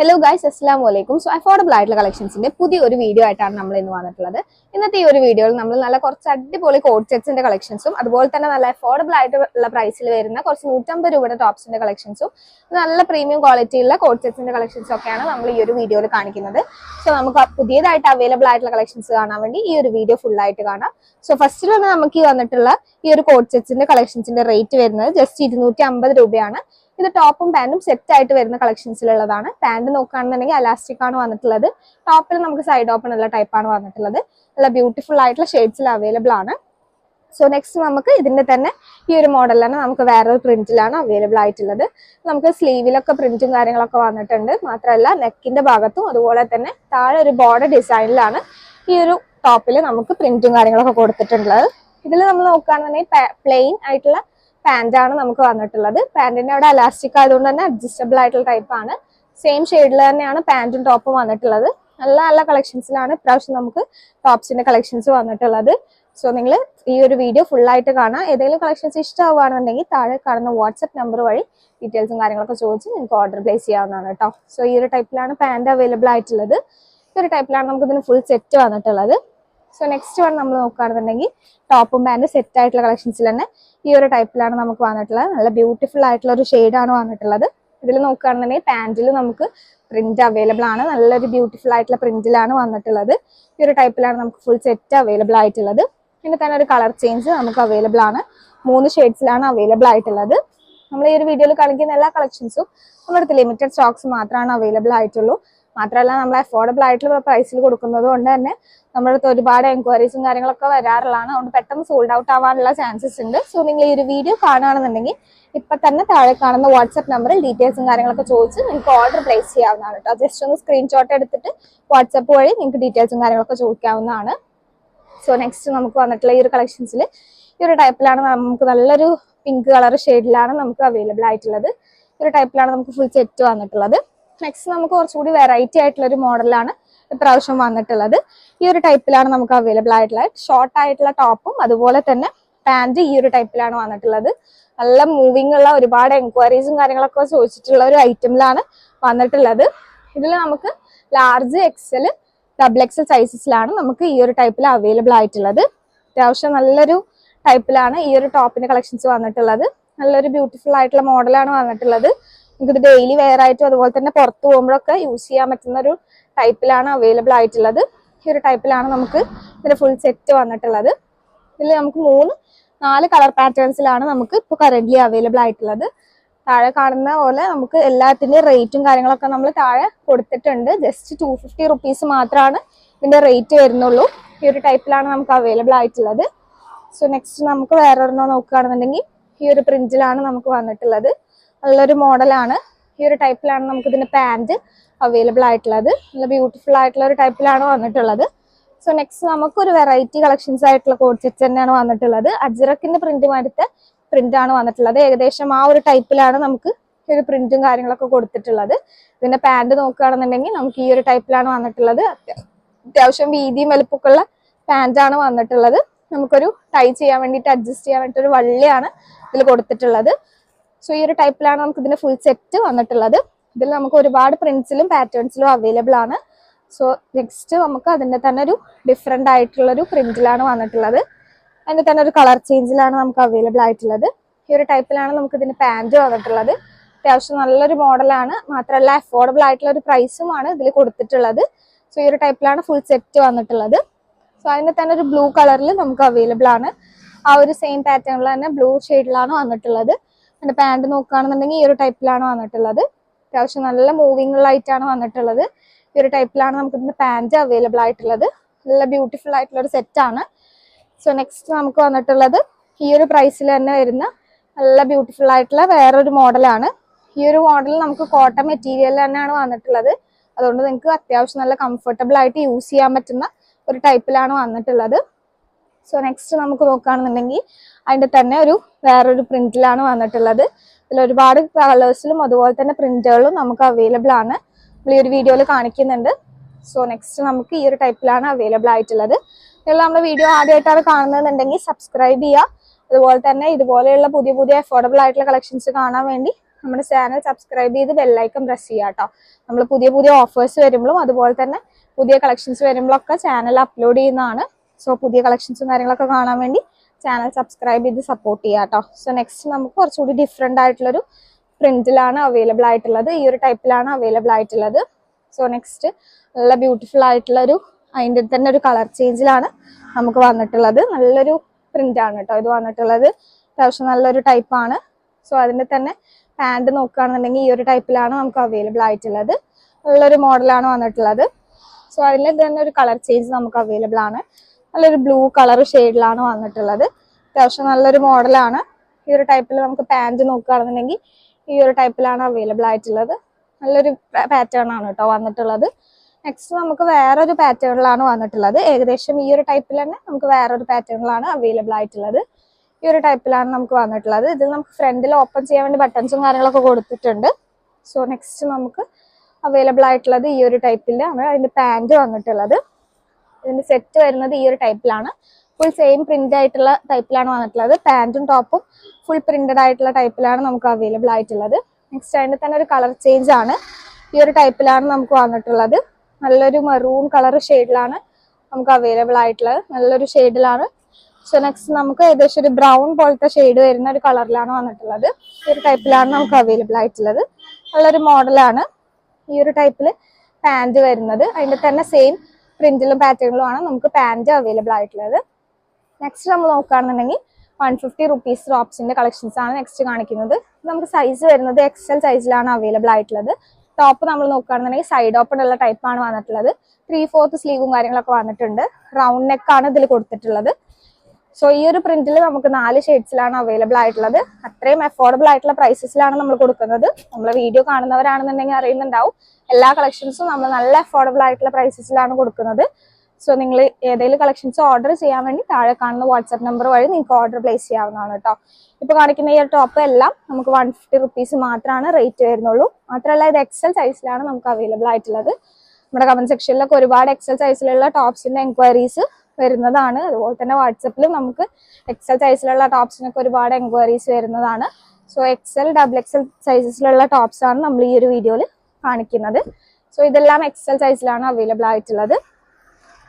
Hello guys അസ്സാം വലൈക്കും so affordable ആയിട്ടുള്ള കളക്ഷൻസിന്റെ പുതിയ ഒരു വീഡിയോ ആയിട്ടാണ് നമ്മൾ ഇന്ന് വന്നിട്ടുള്ളത്. ഇന്നത്തെ ഈ ഒരു വീഡിയോയിൽ നമ്മൾ നല്ല കുറച്ച് അടിപൊളി കോഡ് സെറ്റ്സിന്റെ കളക്ഷൻസും അതുപോലെ തന്നെ നല്ല അഫോർഡബിൾ ആയിട്ടുള്ള പ്രൈസിൽ വരുന്ന കുറച്ച് നൂറ്റമ്പത് രൂപയുടെ ടോപ്സിന്റെ കളക്ഷൻസും നല്ല പ്രീമിയം ക്വാളിറ്റിയുള്ള കോഡ് സെറ്റ്സിന്റെ കളക്ഷൻസും ഒക്കെയാണ് നമ്മൾ ഈ ഒരു വീഡിയോയിൽ കാണിക്കുന്നത്. സോ നമുക്ക് പുതിയതായിട്ട് അവൈലബിൾ ആയിട്ടുള്ള കളക്ഷൻസ് കാണാൻ വേണ്ടി ഈ ഒരു വീഡിയോ ഫുൾ ആയിട്ട് കാണാം. സോ ഫസ്റ്റിൽ തന്നെ നമുക്ക് ഈ വന്നിട്ടുള്ള ഈ ഒരു കോഡ് സെറ്റ്സിന്റെ കളക്ഷൻസിന്റെ റേറ്റ് വരുന്നത് ജസ്റ്റ് ഇരുന്നൂറ്റി രൂപയാണ്. ഇത് ടോപ്പും പാന്റും സെറ്റ് ആയിട്ട് വരുന്ന കളക്ഷൻസിലുള്ളതാണ്. പാന്റ് നോക്കുകയാണെന്നുണ്ടെങ്കിൽ അലാസ്റ്റിക് ആണ് വന്നിട്ടുള്ളത്. ടോപ്പിൽ നമുക്ക് സൈഡ് ഓപ്പൺ ഉള്ള ടൈപ്പ് ആണ് വന്നിട്ടുള്ളത്. നല്ല ബ്യൂട്ടിഫുൾ ആയിട്ടുള്ള ഷെയ്ഡ്സിൽ അവൈലബിൾ ആണ്. സോ നെക്സ്റ്റ് നമുക്ക് ഇതിന്റെ തന്നെ ഈ ഒരു മോഡലാണ് നമുക്ക് വേറൊരു പ്രിന്റിലാണ് അവൈലബിൾ ആയിട്ടുള്ളത്. നമുക്ക് സ്ലീവിലൊക്കെ പ്രിന്റും കാര്യങ്ങളൊക്കെ വന്നിട്ടുണ്ട്. മാത്രമല്ല നെക്കിന്റെ ഭാഗത്തും അതുപോലെ തന്നെ താഴെ ഒരു ബോർഡർ ഡിസൈനിലാണ് ഈ ഒരു ടോപ്പിൽ നമുക്ക് പ്രിന്റും കാര്യങ്ങളൊക്കെ കൊടുത്തിട്ടുള്ളത്. ഇതിൽ നമ്മൾ നോക്കുകയാണെന്നുണ്ടെങ്കിൽ പ്ലെയിൻ ആയിട്ടുള്ള പാന്റ് ആണ് നമുക്ക് വന്നിട്ടുള്ളത്. പാന്റിന്റെ അവിടെ അലാസ്റ്റിക് ആയതുകൊണ്ട് തന്നെ അഡ്ജസ്റ്റബിൾ ആയിട്ടുള്ള ടൈപ്പ് ആണ്. സെയിം ഷെയ്ഡിൽ തന്നെയാണ് പാന്റും ടോപ്പും വന്നിട്ടുള്ളത്. നല്ല നല്ല കളക്ഷൻസിലാണ് ഇപ്രാവശ്യം നമുക്ക് ടോപ്സിന്റെ കളക്ഷൻസ് വന്നിട്ടുള്ളത്. സോ നിങ്ങൾ ഈ ഒരു വീഡിയോ ഫുൾ ആയിട്ട് കാണാം. ഏതെങ്കിലും കളക്ഷൻസ് ഇഷ്ടമാവുകയാണെന്നുണ്ടെങ്കിൽ താഴെ കാണുന്ന വാട്സപ്പ് നമ്പർ വഴി ഡീറ്റെയിൽസും കാര്യങ്ങളൊക്കെ ചോദിച്ച് നിങ്ങൾക്ക് ഓർഡർ പ്ലേസ് ചെയ്യാവുന്നതാണ് കേട്ടോ. സോ ഈ ഒരു ടൈപ്പിലാണ് പാന്റ് അവൈലബിൾ ആയിട്ടുള്ളത്. ഈ ഒരു ടൈപ്പിലാണ് നമുക്ക് ഇതിന് ഫുൾ സെറ്റ് വന്നിട്ടുള്ളത്. സോ നെക്സ്റ്റ് വൺ നമ്മൾ നോക്കുകയാണെന്നുണ്ടെങ്കിൽ ടോപ്പും പാന്റ് സെറ്റ് ആയിട്ടുള്ള കളക്ഷൻസിൽ തന്നെ ഈ ഒരു ടൈപ്പിലാണ് നമുക്ക് വന്നിട്ടുള്ളത്. നല്ല ബ്യൂട്ടിഫുൾ ആയിട്ടുള്ള ഒരു ആണ് വന്നിട്ടുള്ളത്. ഇതിൽ നോക്കുകയാണെന്നുണ്ടെങ്കിൽ പാന്റിൽ നമുക്ക് പ്രിന്റ് അവൈലബിൾ ആണ്. നല്ലൊരു ബ്യൂട്ടിഫുൾ ആയിട്ടുള്ള പ്രിന്റിലാണ് വന്നിട്ടുള്ളത്. ഈ ഒരു ടൈപ്പിലാണ് നമുക്ക് ഫുൾ സെറ്റ് അവൈലബിൾ ആയിട്ടുള്ളത്. പിന്നെ തന്നെ ഒരു കളർ ചേഞ്ച് നമുക്ക് അവൈലബിൾ ആണ്. മൂന്ന് ഷെയ്ഡ്സിലാണ് അവൈലബിൾ ആയിട്ടുള്ളത്. നമ്മൾ ഈ ഒരു വീഡിയോയിൽ കാണിക്കുന്ന എല്ലാ കളക്ഷൻസും നമ്മുടെ അടുത്ത് ലിമിറ്റഡ് സ്റ്റോക്സ് മാത്രമാണ് അവൈലബിൾ ആയിട്ടുള്ളൂ. മാത്രമല്ല നമ്മൾ അഫോർഡബിൾ ആയിട്ടുള്ള പ്രൈസിൽ കൊടുക്കുന്നത് കൊണ്ട് തന്നെ നമ്മുടെ അടുത്ത് ഒരുപാട് എൻക്വയറീസും കാര്യങ്ങളൊക്കെ വരാറുള്ളതാണ്. അതുകൊണ്ട് പെട്ടെന്ന് സോൾഡ് ഔട്ട് ആവാനുള്ള ചാൻസസ് ഉണ്ട്. സോ നിങ്ങൾ ഈ ഒരു വീഡിയോ കാണുകയാണെന്നുണ്ടെങ്കിൽ ഇപ്പൊ തന്നെ താഴെ കാണുന്ന വാട്സ്ആപ്പ് നമ്പറിൽ ഡീറ്റെയിൽസും കാര്യങ്ങളൊക്കെ ചോദിച്ച് നിങ്ങൾക്ക് ഓർഡർ പ്ലേസ് ചെയ്യാവുന്നതാണ് കേട്ടോ ജസ്റ്റ് ഒന്ന് സ്ക്രീൻഷോട്ട് എടുത്തിട്ട് വാട്സ്ആപ്പ് വഴി നിങ്ങൾക്ക് ഡീറ്റെയിൽസും കാര്യങ്ങളൊക്കെ ചോദിക്കാവുന്നതാണ്. സോ നെക്സ്റ്റ് നമുക്ക് വന്നിട്ടുള്ള ഈ ഒരു കളക്ഷൻസിൽ ഈ ഒരു ടൈപ്പിലാണ് നമുക്ക് നല്ലൊരു പിങ്ക് കളർ ഷെയ്ഡിലാണ് നമുക്ക് അവൈലബിൾ ആയിട്ടുള്ളത്. ഈ ഒരു ടൈപ്പിലാണ് നമുക്ക് ഫുൾ സെറ്റ് വന്നിട്ടുള്ളത്. നെക്സ്റ്റ് നമുക്ക് കുറച്ചുകൂടി വെറൈറ്റി ആയിട്ടുള്ള ഒരു മോഡലാണ് ഇപ്രാവശ്യം വന്നിട്ടുള്ളത്. ഈ ഒരു ടൈപ്പിലാണ് നമുക്ക് അവൈലബിൾ ആയിട്ടുള്ളത്. ഷോർട്ട് ആയിട്ടുള്ള ടോപ്പും അതുപോലെ തന്നെ പാന്റ് ഈ ഒരു ടൈപ്പിലാണ് വന്നിട്ടുള്ളത്. നല്ല മൂവിങ് ഉള്ള ഒരുപാട് എൻക്വയറീസും കാര്യങ്ങളൊക്കെ ചോദിച്ചിട്ടുള്ള ഒരു ഐറ്റമിലാണ് വന്നിട്ടുള്ളത്. ഇതിൽ നമുക്ക് ലാർജ് എക്സൽ ഡബിൾ എക്സൽ സൈസസിലാണ് നമുക്ക് ഈ ഒരു ടൈപ്പിൽ അവൈലബിൾ ആയിട്ടുള്ളത്. അത്യാവശ്യം നല്ലൊരു ടൈപ്പിലാണ് ഈ ഒരു ടോപ്പിന്റെ കളക്ഷൻസ് വന്നിട്ടുള്ളത്. നല്ലൊരു ബ്യൂട്ടിഫുൾ ആയിട്ടുള്ള മോഡലാണ് വന്നിട്ടുള്ളത്. നമുക്കിത് ഡെയിലി വെയർ ആയിട്ടും അതുപോലെ തന്നെ പുറത്ത് പോകുമ്പോഴൊക്കെ യൂസ് ചെയ്യാൻ പറ്റുന്ന ഒരു ടൈപ്പിലാണ് അവൈലബിൾ ആയിട്ടുള്ളത്. ഈ ഒരു ടൈപ്പിലാണ് നമുക്ക് ഇതിന്റെ ഫുൾ സെറ്റ് വന്നിട്ടുള്ളത്. ഇതിൽ നമുക്ക് മൂന്ന് നാല് കളർ പാറ്റേൺസിലാണ് നമുക്ക് ഇപ്പോൾ കറന്റ് അവൈലബിൾ ആയിട്ടുള്ളത്. താഴെ കാണുന്ന പോലെ നമുക്ക് എല്ലാത്തിന്റെയും റേറ്റും കാര്യങ്ങളൊക്കെ നമ്മൾ താഴെ കൊടുത്തിട്ടുണ്ട്. ജസ്റ്റ് ടു ഫിഫ്റ്റി റുപ്പീസ് മാത്രമാണ് ഇതിന്റെ റേറ്റ് വരുന്നുള്ളൂ. ഈ ഒരു ടൈപ്പിലാണ് നമുക്ക് അവൈലബിൾ ആയിട്ടുള്ളത്. സോ നെക്സ്റ്റ് നമുക്ക് വേറെ ഒരെണ്ണം നോക്കുകയാണെന്നുണ്ടെങ്കിൽ ഈ ഒരു പ്രിന്റിലാണ് നമുക്ക് വന്നിട്ടുള്ളത്. നല്ലൊരു മോഡലാണ്. ഈ ഒരു ടൈപ്പിലാണ് നമുക്ക് ഇതിന്റെ പാന്റ് അവൈലബിൾ ആയിട്ടുള്ളത്. നല്ല ബ്യൂട്ടിഫുൾ ആയിട്ടുള്ള ഒരു ടൈപ്പിലാണ് വന്നിട്ടുള്ളത്. സോ നെക്സ്റ്റ് നമുക്ക് ഒരു വെറൈറ്റി കളക്ഷൻസ് ആയിട്ടുള്ള കോഡ് സെറ്റ് തന്നെയാണ് വന്നിട്ടുള്ളത്. അജ്രക്കിന്റെ പ്രിന്റ് മാറ്റത്തെ പ്രിന്റ് ആണ് വന്നിട്ടുള്ളത്. ഏകദേശം ആ ഒരു ടൈപ്പിലാണ് നമുക്ക് ഒരു പ്രിന്റും കാര്യങ്ങളൊക്കെ കൊടുത്തിട്ടുള്ളത്. ഇതിന്റെ പാന്റ് നോക്കുകയാണെന്നുണ്ടെങ്കിൽ നമുക്ക് ഈ ഒരു ടൈപ്പിലാണ് വന്നിട്ടുള്ളത്. അത്യ- അത്യാവശ്യം വീതിയും പാന്റ് ആണ് വന്നിട്ടുള്ളത്. നമുക്കൊരു ടൈ ചെയ്യാൻ വേണ്ടിയിട്ട് അഡ്ജസ്റ്റ് ചെയ്യാൻ വേണ്ടിയിട്ട് ഒരു വള്ളിയാണ് ഇതിൽ കൊടുത്തിട്ടുള്ളത്. സോ ഈ ഒരു ടൈപ്പിലാണ് നമുക്ക് ഇതിന്റെ ഫുൾ സെറ്റ് വന്നിട്ടുള്ളത്. ഇതിൽ നമുക്ക് ഒരുപാട് പ്രിന്റ്സിലും പാറ്റേൺസിലും അവൈലബിൾ ആണ്. സോ നെക്സ്റ്റ് നമുക്ക് അതിന്റെ തന്നെ ഒരു ആയിട്ടുള്ള ഒരു പ്രിന്റിലാണ് വന്നിട്ടുള്ളത്. അതിന്റെ തന്നെ ഒരു കളർ ചേഞ്ചിലാണ് നമുക്ക് അവൈലബിൾ ആയിട്ടുള്ളത്. ഈ ഒരു ടൈപ്പിലാണ് നമുക്ക് ഇതിന്റെ പാന്റ് വന്നിട്ടുള്ളത്. അത്യാവശ്യം നല്ലൊരു മോഡലാണ് മാത്രമല്ല അഫോർഡബിൾ ആയിട്ടുള്ള ഒരു പ്രൈസുമാണ് ഇതിൽ കൊടുത്തിട്ടുള്ളത്. സോ ഈ ഒരു ടൈപ്പിലാണ് ഫുൾ സെറ്റ് വന്നിട്ടുള്ളത്. സോ അതിന്റെ തന്നെ ഒരു ബ്ലൂ കളറിൽ നമുക്ക് അവൈലബിൾ ആണ്. ആ ഒരു സെയിം പാറ്റേണിൽ തന്നെ ബ്ലൂ ഷെയ്ഡിലാണ് വന്നിട്ടുള്ളത്. അതിന്റെ പാന്റ് നോക്കുകയാണെന്നുണ്ടെങ്കിൽ ഈ ഒരു ടൈപ്പിലാണ് വന്നിട്ടുള്ളത്. അത്യാവശ്യം നല്ല മൂവിങ് ആയിട്ടാണ് വന്നിട്ടുള്ളത്. ഈ ഒരു ടൈപ്പിലാണ് നമുക്ക് ഇതിന്റെ പാന്റ് അവൈലബിൾ ആയിട്ടുള്ളത്. നല്ല ബ്യൂട്ടിഫുൾ ആയിട്ടുള്ള ഒരു സെറ്റാണ് സോ നെക്സ്റ്റ് നമുക്ക് വന്നിട്ടുള്ളത് ഈ ഒരു പ്രൈസിൽ തന്നെ വരുന്ന നല്ല ബ്യൂട്ടിഫുൾ ആയിട്ടുള്ള വേറൊരു മോഡലാണ് ഈ ഒരു മോഡൽ നമുക്ക് കോട്ടൺ മെറ്റീരിയൽ തന്നെയാണ് വന്നിട്ടുള്ളത്. അതുകൊണ്ട് നിങ്ങൾക്ക് അത്യാവശ്യം നല്ല കംഫർട്ടബിൾ ആയിട്ട് യൂസ് ചെയ്യാൻ പറ്റുന്ന ഒരു ടൈപ്പിലാണ് വന്നിട്ടുള്ളത്. സോ നെക്സ്റ്റ് നമുക്ക് നോക്കുകയാണെന്നുണ്ടെങ്കിൽ അതിന്റെ തന്നെ ഒരു വേറൊരു പ്രിന്റിലാണ് വന്നിട്ടുള്ളത്. ഇതിൽ ഒരുപാട് കളേഴ്സിലും അതുപോലെ തന്നെ പ്രിന്റുകളും നമുക്ക് അവൈലബിൾ ആണ്. നമ്മൾ ഈ ഒരു വീഡിയോയിൽ കാണിക്കുന്നുണ്ട്. സോ നെക്സ്റ്റ് നമുക്ക് ഈ ഒരു ടൈപ്പിലാണ് അവൈലബിൾ ആയിട്ടുള്ളത്. നിങ്ങൾ നമ്മുടെ വീഡിയോ ആദ്യമായിട്ടാണ് കാണുന്നതെന്നുണ്ടെങ്കിൽ സബ്സ്ക്രൈബ് ചെയ്യുക. അതുപോലെ തന്നെ ഇതുപോലെയുള്ള പുതിയ പുതിയ അഫോർഡബിൾ ആയിട്ടുള്ള കളക്ഷൻസ് കാണാൻ വേണ്ടി നമ്മുടെ ചാനൽ സബ്സ്ക്രൈബ് ചെയ്ത് ബെല്ലൈക്കൺ പ്രസ് ചെയ്യുക കേട്ടോ. നമ്മൾ പുതിയ പുതിയ ഓഫേഴ്സ് വരുമ്പോഴും അതുപോലെ തന്നെ പുതിയ കളക്ഷൻസ് വരുമ്പോഴൊക്കെ ചാനൽ അപ്ലോഡ് ചെയ്യുന്നതാണ്. സോ പുതിയ കളക്ഷൻസും കാര്യങ്ങളൊക്കെ കാണാൻ വേണ്ടി ചാനൽ സബ്സ്ക്രൈബ് ചെയ്ത് സപ്പോർട്ട് ചെയ്യുക കേട്ടോ സോ നെക്സ്റ്റ് നമുക്ക് കുറച്ചുകൂടി ഡിഫറെന്റ് ആയിട്ടുള്ളൊരു പ്രിന്റിലാണ് അവൈലബിൾ ആയിട്ടുള്ളത്. ഈ ഒരു ടൈപ്പിലാണ് അവൈലബിൾ ആയിട്ടുള്ളത്. സോ നെക്സ്റ്റ് നല്ല ബ്യൂട്ടിഫുൾ ആയിട്ടുള്ള ഒരു അതിന്റെ തന്നെ ഒരു കളർ ചേഞ്ചിലാണ് നമുക്ക് വന്നിട്ടുള്ളത്. നല്ലൊരു പ്രിന്റ് ആണ് കേട്ടോ ഇത് വന്നിട്ടുള്ളത്. അത്യാവശ്യം നല്ലൊരു ടൈപ്പാണ് സോ അതിന്റെ തന്നെ പാന്റ് നോക്കുകയാണെന്നുണ്ടെങ്കിൽ ഈ ഒരു ടൈപ്പിലാണ് നമുക്ക് അവൈലബിൾ ആയിട്ടുള്ളത്. നല്ലൊരു മോഡലാണ് വന്നിട്ടുള്ളത്. സോ അതിൽ തന്നെ ഒരു കളർ ചേഞ്ച് നമുക്ക് അവൈലബിൾ ആണ്. നല്ലൊരു ബ്ലൂ കളർ ഷെയ്ഡിലാണ് വന്നിട്ടുള്ളത്. അത്യാവശ്യം നല്ലൊരു മോഡലാണ് ഈ ഒരു ടൈപ്പിൽ നമുക്ക് പാന്റ് നോക്കുകയാണെന്നുണ്ടെങ്കിൽ ഈ ഒരു ടൈപ്പിലാണ് അവൈലബിൾ ആയിട്ടുള്ളത്. നല്ലൊരു പാറ്റേൺ ആണ് കേട്ടോ വന്നിട്ടുള്ളത്. നെക്സ്റ്റ് നമുക്ക് വേറൊരു പാറ്റേണിലാണ് വന്നിട്ടുള്ളത്. ഏകദേശം ഈ ഒരു ടൈപ്പിൽ തന്നെ നമുക്ക് വേറൊരു പാറ്റേണിലാണ് അവൈലബിൾ ആയിട്ടുള്ളത്. ഈ ഒരു ടൈപ്പിലാണ് നമുക്ക് വന്നിട്ടുള്ളത്. ഇതിൽ നമുക്ക് ഫ്രണ്ടിൽ ഓപ്പൺ ചെയ്യാൻ വേണ്ടി ബട്ടൺസും കാര്യങ്ങളൊക്കെ കൊടുത്തിട്ടുണ്ട്. സോ നെക്സ്റ്റ് നമുക്ക് അവൈലബിൾ ആയിട്ടുള്ളത് ഈ ഒരു ടൈപ്പിലാണ് അതിന്റെ പാന്റ് വന്നിട്ടുള്ളത്. ഇതിന്റെ സെറ്റ് വരുന്നത് ഈ ഒരു ടൈപ്പിലാണ് ഫുൾ സെയിം പ്രിന്റ് ആയിട്ടുള്ള ടൈപ്പിലാണ് വന്നിട്ടുള്ളത്. പാന്റും ടോപ്പും ഫുൾ പ്രിന്റഡ് ആയിട്ടുള്ള ടൈപ്പിലാണ് നമുക്ക് അവൈലബിൾ ആയിട്ടുള്ളത്. നെക്സ്റ്റ് അതിന്റെ തന്നെ ഒരു കളർ ചേഞ്ച് ആണ്. ഈ ഒരു ടൈപ്പിലാണ് നമുക്ക് വന്നിട്ടുള്ളത്. നല്ലൊരു മെറൂൺ കളർ ഷെയ്ഡിലാണ് നമുക്ക് അവൈലബിൾ ആയിട്ടുള്ളത്. നല്ലൊരു ഷെയ്ഡിലാണ് സോ നെക്സ്റ്റ് നമുക്ക് ഏകദേശം ഒരു ബ്രൗൺ പോലത്തെ ഷെയ്ഡ് വരുന്ന ഒരു കളറിലാണ് വന്നിട്ടുള്ളത്. ഈ ഒരു ടൈപ്പിലാണ് നമുക്ക് അവൈലബിൾ ആയിട്ടുള്ളത്. നല്ലൊരു മോഡലാണ് ഈ ഒരു ടൈപ്പിൽ പാന്റ് വരുന്നത്. അതിന്റെ തന്നെ സെയിം പ്രിന്റിലും പാറ്റേണിലും ആണ് നമുക്ക് പാന്റ് അവൈലബിൾ ആയിട്ടുള്ളത്. നെക്സ്റ്റ് നമ്മൾ നോക്കുകയാണെന്നുണ്ടെങ്കിൽ വൺ ഫിഫ്റ്റി റുപ്പീസ് ടോപ്സിന്റെ കളക്ഷൻസ് ആണ് നെക്സ്റ്റ് കാണിക്കുന്നത്. നമുക്ക് സൈസ് വരുന്നത് എക്സൽ സൈസിലാണ് അവൈലബിൾ ആയിട്ടുള്ളത്. ടോപ്പ് നമ്മൾ നോക്കുകയാണെന്നുണ്ടെങ്കിൽ സൈഡ് ഓപ്പൺ ഉള്ള ടൈപ്പാണ് വന്നിട്ടുള്ളത്. ത്രീ ഫോർത്ത് സ്ലീവും കാര്യങ്ങളൊക്കെ വന്നിട്ടുണ്ട്. റൗണ്ട് നെക്ക് ആണ് ഇതിൽ കൊടുത്തിട്ടുള്ളത്. സോ ഈ ഒരു പ്രിന്റിൽ നമുക്ക് നാല് ഷെയ്ഡ്സിലാണ് അവൈലബിൾ ആയിട്ടുള്ളത്. അത്രയും അഫോർഡബിൾ ആയിട്ടുള്ള പ്രൈസസിലാണ് നമ്മൾ കൊടുക്കുന്നത്. നമ്മൾ വീഡിയോ കാണുന്നവരാണെന്നുണ്ടെങ്കിൽ അറിയുന്നുണ്ടാവും. എല്ലാ കളക്ഷൻസും നമ്മൾ നല്ല അഫോർഡബിൾ ആയിട്ടുള്ള പ്രൈസസിലാണ് കൊടുക്കുന്നത്. സോ നിങ്ങൾ ഏതെങ്കിലും കളക്ഷൻസ് ഓർഡർ ചെയ്യാൻ വേണ്ടി താഴെ കാണുന്ന വാട്സപ്പ് നമ്പർ വഴി നിങ്ങൾക്ക് ഓർഡർ പ്ലേസ് ചെയ്യാവുന്നതാണ് കേട്ടോ ഇപ്പൊ കാണിക്കുന്ന ഈ ഒരു ടോപ്പ് എല്ലാം നമുക്ക് വൺ ഫിഫ്റ്റി റുപ്പീസ് മാത്രമാണ് റേറ്റ് വരുന്നുള്ളൂ. മാത്രമല്ല ഇത് എക്സൽ സൈസിലാണ് നമുക്ക് അവൈലബിൾ ആയിട്ടുള്ളത്. നമ്മുടെ കമന്റ് സെക്ഷനിലൊക്കെ ഒരുപാട് എക്സൽ സൈസിലുള്ള ടോപ്സിന്റെ എൻക്വയറീസ് വരുന്നതാണ്. അതുപോലെ തന്നെ വാട്സപ്പിലും നമുക്ക് എക്സൽ സൈസിലുള്ള ടോപ്സിനൊക്കെ ഒരുപാട് എൻക്വയറീസ് വരുന്നതാണ്. സോ എക്സൽ ഡബിൾ എക്സൽ സൈസസിലുള്ള ടോപ്സ് ആണ് നമ്മൾ ഈ ഒരു വീഡിയോയിൽ കാണിക്കുന്നത്. സോ ഇതെല്ലാം എക്സൽ സൈസിലാണ് അവൈലബിൾ ആയിട്ടുള്ളത്.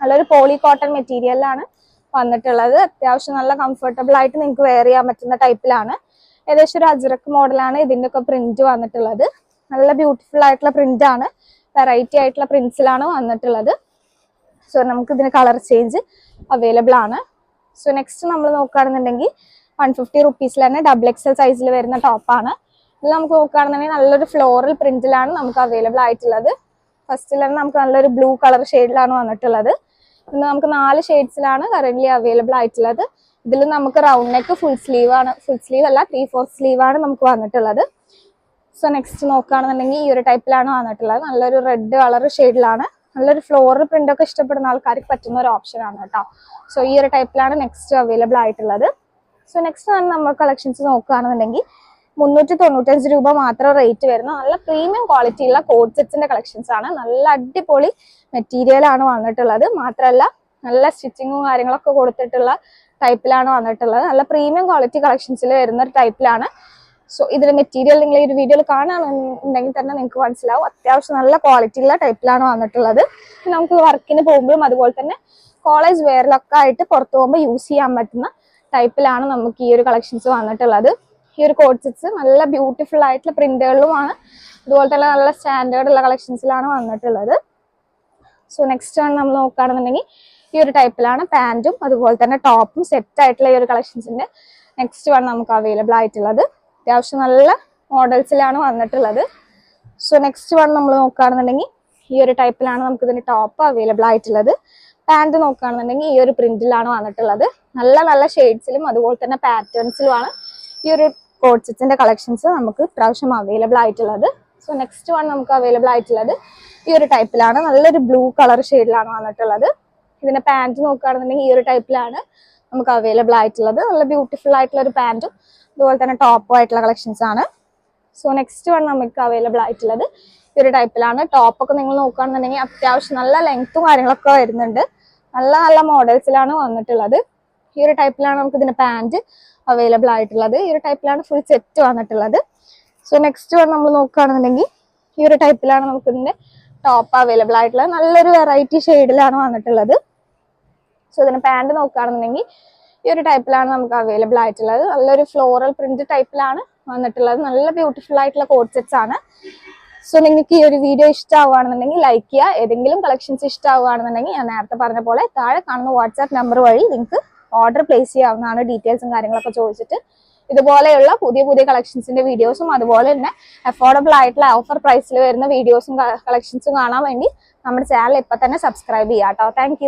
നല്ലൊരു പോളി കോട്ടൺ മെറ്റീരിയലാണ് വന്നിട്ടുള്ളത്. അത്യാവശ്യം നല്ല കംഫർട്ടബിൾ ആയിട്ട് നിങ്ങൾക്ക് വെയർ ചെയ്യാൻ പറ്റുന്ന ടൈപ്പിലാണ് ഏകദേശം ഒരു അജ്രക്ക് മോഡലാണ് ഇതിന്റെ ഒക്കെ പ്രിന്റ് വന്നിട്ടുള്ളത്. നല്ല ബ്യൂട്ടിഫുൾ ആയിട്ടുള്ള പ്രിന്റ് ആണ്. വെറൈറ്റി ആയിട്ടുള്ള പ്രിന്റ്സിലാണ് വന്നിട്ടുള്ളത്. സോ നമുക്ക് ഇതിന് കളർ ചേഞ്ച് അവൈലബിൾ ആണ്. സോ നെക്സ്റ്റ് നമ്മൾ നോക്കുകയാണെന്നുണ്ടെങ്കിൽ വൺ ഫിഫ്റ്റി റുപ്പീസിൽ തന്നെ ഡബിൾ എക്സൽ സൈസിൽ വരുന്ന ടോപ്പാണ് ഇത് നമുക്ക് നോക്കുകയാണെന്നുണ്ടെങ്കിൽ നല്ലൊരു ഫ്ലോറൽ പ്രിന്റിലാണ് നമുക്ക് അവൈലബിൾ ആയിട്ടുള്ളത്. ഫസ്റ്റിൽ തന്നെ നമുക്ക് നല്ലൊരു ബ്ലൂ കളർ ഷെയ്ഡിലാണ് വന്നിട്ടുള്ളത്. ഇന്ന് നമുക്ക് നാല് ഷെയ്ഡ്സിലാണ് കറന്റ് അവൈലബിൾ ആയിട്ടുള്ളത്. ഇതിൽ നമുക്ക് റൗണ്ട് നെക്ക് ഫുൾ സ്ലീവ് ആണ്. ഫുൾ സ്ലീവ് അല്ല ത്രീ ഫോർ സ്ലീവ് ആണ് നമുക്ക് വന്നിട്ടുള്ളത്. സോ നെക്സ്റ്റ് നോക്കുകയാണെന്നുണ്ടെങ്കിൽ ഈ ഒരു ടൈപ്പിലാണ് വന്നിട്ടുള്ളത്. നല്ലൊരു റെഡ് കളർ ഷെയ്ഡിലാണ് നല്ലൊരു ഫ്ലോറൽ ഒക്കെ ഇഷ്ടപ്പെടുന്ന ആൾക്കാർക്ക് പറ്റുന്ന ഒരു ഓപ്ഷൻ ആണ് കേട്ടോ. സോ ഈ ഒരു ടൈപ്പിലാണ് നെക്സ്റ്റ് അവൈലബിൾ ആയിട്ടുള്ളത്. സോ നെക്സ്റ്റ് ആണ് നമ്മൾ കളക്ഷൻസ് നോക്കുകയാണെന്നുണ്ടെങ്കിൽ മുന്നൂറ്റി തൊണ്ണൂറ്റഞ്ച് രൂപ മാത്രം റേറ്റ് വരുന്നു നല്ല പ്രീമിയം ക്വാളിറ്റി ഉള്ള കോഡ് സെറ്റ്സിന്റെ കളക്ഷൻസ് ആണ്. നല്ല അടിപൊളി മെറ്റീരിയൽ ആണ് വന്നിട്ടുള്ളത്. മാത്രമല്ല നല്ല സ്റ്റിച്ചിങ്ങും കാര്യങ്ങളൊക്കെ കൊടുത്തിട്ടുള്ള ടൈപ്പിലാണ് വന്നിട്ടുള്ളത്. നല്ല പ്രീമിയം ക്വാളിറ്റി കളക്ഷൻസിൽ വരുന്ന ഒരു ടൈപ്പിലാണ് സോ ഇതിന്റെ മെറ്റീരിയൽ നിങ്ങൾ ഈ ഒരു വീഡിയോയിൽ കാണുകയാണെന്നുണ്ടെങ്കിൽ തന്നെ നിങ്ങൾക്ക് മനസ്സിലാവും. അത്യാവശ്യം നല്ല ക്വാളിറ്റി ഉള്ള ടൈപ്പിലാണ് വന്നിട്ടുള്ളത്. നമുക്ക് വർക്കിന് പോകുമ്പോഴും അതുപോലെ തന്നെ കോളേജ് വെയറിലൊക്കെ ആയിട്ട് പുറത്തു പോകുമ്പോൾ യൂസ് ചെയ്യാൻ പറ്റുന്ന ടൈപ്പിലാണ് നമുക്ക് ഈ ഒരു കളക്ഷൻസ് വന്നിട്ടുള്ളത്. ഈ ഒരു കോഡ് സെറ്റ്സ് നല്ല ബ്യൂട്ടിഫുൾ ആയിട്ടുള്ള പ്രിന്റുകളിലുമാണ് അതുപോലെ തന്നെ നല്ല സ്റ്റാൻഡേർഡ് ഉള്ള കളക്ഷൻസിലാണ് വന്നിട്ടുള്ളത്. സോ നെക്സ്റ്റ് ആണ് നമ്മൾ നോക്കുകയാണെന്നുണ്ടെങ്കിൽ ഈ ഒരു ടൈപ്പിലാണ് പാന്റും അതുപോലെ തന്നെ ടോപ്പും സെറ്റ് ആയിട്ടുള്ള ഈ ഒരു കളക്ഷൻസിന്റെ നെക്സ്റ്റ് വൺ നമുക്ക് അവൈലബിൾ ആയിട്ടുള്ളത്. അത്യാവശ്യം നല്ല മോഡൽസിലാണ് വന്നിട്ടുള്ളത്. സോ നെക്സ്റ്റ് വൺ നമ്മൾ നോക്കുകയാണെന്നുണ്ടെങ്കിൽ ഈ ഒരു ടൈപ്പിലാണ് നമുക്ക് ഇതിന് ടോപ്പ് അവൈലബിൾ ആയിട്ടുള്ളത്. പാന്റ് നോക്കുകയാണെന്നുണ്ടെങ്കിൽ ഈ ഒരു പ്രിന്റിലാണ് വന്നിട്ടുള്ളത്. നല്ല നല്ല ഷെയ്ഡ്സിലും അതുപോലെ തന്നെ പാറ്റേൺസിലുമാണ് ഈ ഒരു കോഡ്സെറ്റിന്റെ കളക്ഷൻസ് നമുക്ക് ഇപ്രാവശ്യം അവൈലബിൾ ആയിട്ടുള്ളത്. സോ നെക്സ്റ്റ് വൺ നമുക്ക് അവൈലബിൾ ആയിട്ടുള്ളത് ഈ ഒരു ടൈപ്പിലാണ് നല്ലൊരു ബ്ലൂ കളർ ഷെയ്ഡിലാണ് വന്നിട്ടുള്ളത്. ഇതിന്റെ പാന്റ് നോക്കുകയാണെന്നുണ്ടെങ്കിൽ ഈ ഒരു ടൈപ്പിലാണ് നമുക്ക് അവൈലബിൾ ആയിട്ടുള്ളത്. നല്ല ബ്യൂട്ടിഫുൾ ആയിട്ടുള്ള ഒരു പാന്റും അതുപോലെ തന്നെ ടോപ്പും ആയിട്ടുള്ള കളക്ഷൻസ് ആണ്. സോ നെക്സ്റ്റ് വൺ നമുക്ക് അവൈലബിൾ ആയിട്ടുള്ളത് ഈ ഒരു ടൈപ്പിലാണ് ടോപ്പൊക്കെ നിങ്ങൾ നോക്കുകയാണെന്നുണ്ടെങ്കിൽ അത്യാവശ്യം നല്ല ലെങ്ത്തും കാര്യങ്ങളൊക്കെ വരുന്നുണ്ട്. നല്ല നല്ല മോഡൽസിലാണ് വന്നിട്ടുള്ളത്. ഈ ഒരു ടൈപ്പിലാണ് നമുക്ക് ഇതിന്റെ പാന്റ് അവൈലബിൾ ആയിട്ടുള്ളത്. ഈ ഒരു ടൈപ്പിലാണ് ഫുൾ സെറ്റ് വന്നിട്ടുള്ളത്. സോ നെക്സ്റ്റ് വൺ നമ്മൾ നോക്കുകയാണെന്നുണ്ടെങ്കിൽ ഈ ഒരു ടൈപ്പിലാണ് നമുക്ക് ഇതിന്റെ ടോപ്പ് അവൈലബിൾ ആയിട്ടുള്ളത്. നല്ലൊരു വെറൈറ്റി ഷെയ്ഡിലാണ് വന്നിട്ടുള്ളത്. സോ ഇതിന് പാന്റ് നോക്കുകയാണെന്നുണ്ടെങ്കിൽ ഈ ഒരു ടൈപ്പിലാണ് നമുക്ക് അവൈലബിൾ ആയിട്ടുള്ളത്. നല്ലൊരു ഫ്ലോറൽ പ്രിന്റ് ടൈപ്പിലാണ് വന്നിട്ടുള്ളത്. നല്ല ബ്യൂട്ടിഫുൾ ആയിട്ടുള്ള കോഡ് സെറ്റ്സ് ആണ്. സോ നിങ്ങൾക്ക് ഈ ഒരു വീഡിയോ ഇഷ്ടമാവുകയാണെന്നുണ്ടെങ്കിൽ ലൈക്ക് ചെയ്യുക. ഏതെങ്കിലും കളക്ഷൻസ് ഇഷ്ടമാവുകയാണെന്നുണ്ടെങ്കിൽ ഞാൻ നേരത്തെ പറഞ്ഞ പോലെ താഴെ കാണുന്ന വാട്സാപ്പ് നമ്പർ വഴി നിങ്ങൾക്ക് ഓർഡർ പ്ലേസ് ചെയ്യാവുന്നതാണ് ഡീറ്റെയിൽസും കാര്യങ്ങളൊക്കെ ചോദിച്ചിട്ട്. ഇതുപോലെയുള്ള പുതിയ പുതിയ കളക്ഷൻസിന്റെ വീഡിയോസും അതുപോലെ തന്നെ അഫോർഡബിൾ ആയിട്ടുള്ള ഓഫർ പ്രൈസിൽ വരുന്ന വീഡിയോസും കളക്ഷൻസും കാണാൻ വേണ്ടി നമ്മുടെ ചാനൽ ഇപ്പൊ തന്നെ സബ്സ്ക്രൈബ് ചെയ്യാം കേട്ടോ. താങ്ക്